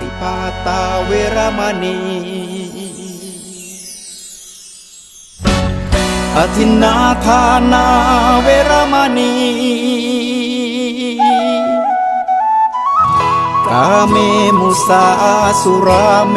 ติปาตาเวรมณีอธินนาทานาเวรมณีกาเมมุสาสุราเม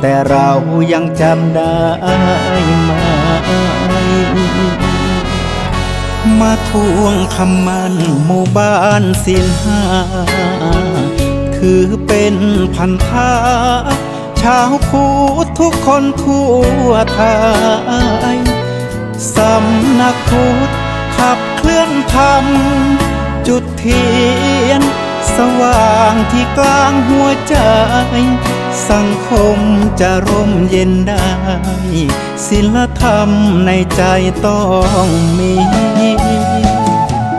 แต่เรายังจำได้ไหมมาทวงคำมันหมู่บ้านสินห้า ถือเป็นพันธะชาวพุทธทุกคนทั่วไทยสำนักพุทธขับเคลื่อนธรรม จุดเทียน สว่างที่กลางหัวใจ สังคมจะร่มเย็นได้ ศิลธรรมในใจต้องมี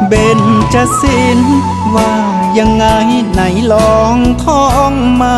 เบนจะสินว่ายังไงไหนลองท่องมา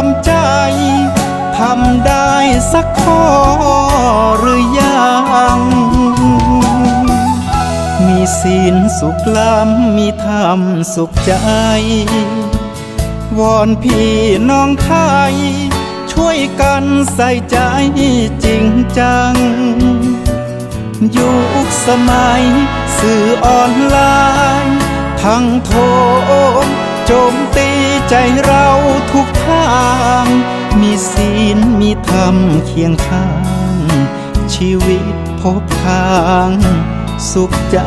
ทำใจ ทำได้สักข้อหรือยัง มีศีลสุขล้ำมีธรรมสุขใจ วอนพี่น้องไทย ช่วยกันใส่ใจจริงจัง ยุคสมัยสื่อออนไลน์ ทั้งโทรโจมตี ใจเราทุกทาง มีศีลมีธรรมเคียงข้าง ชีวิตพบทาง สุขใจ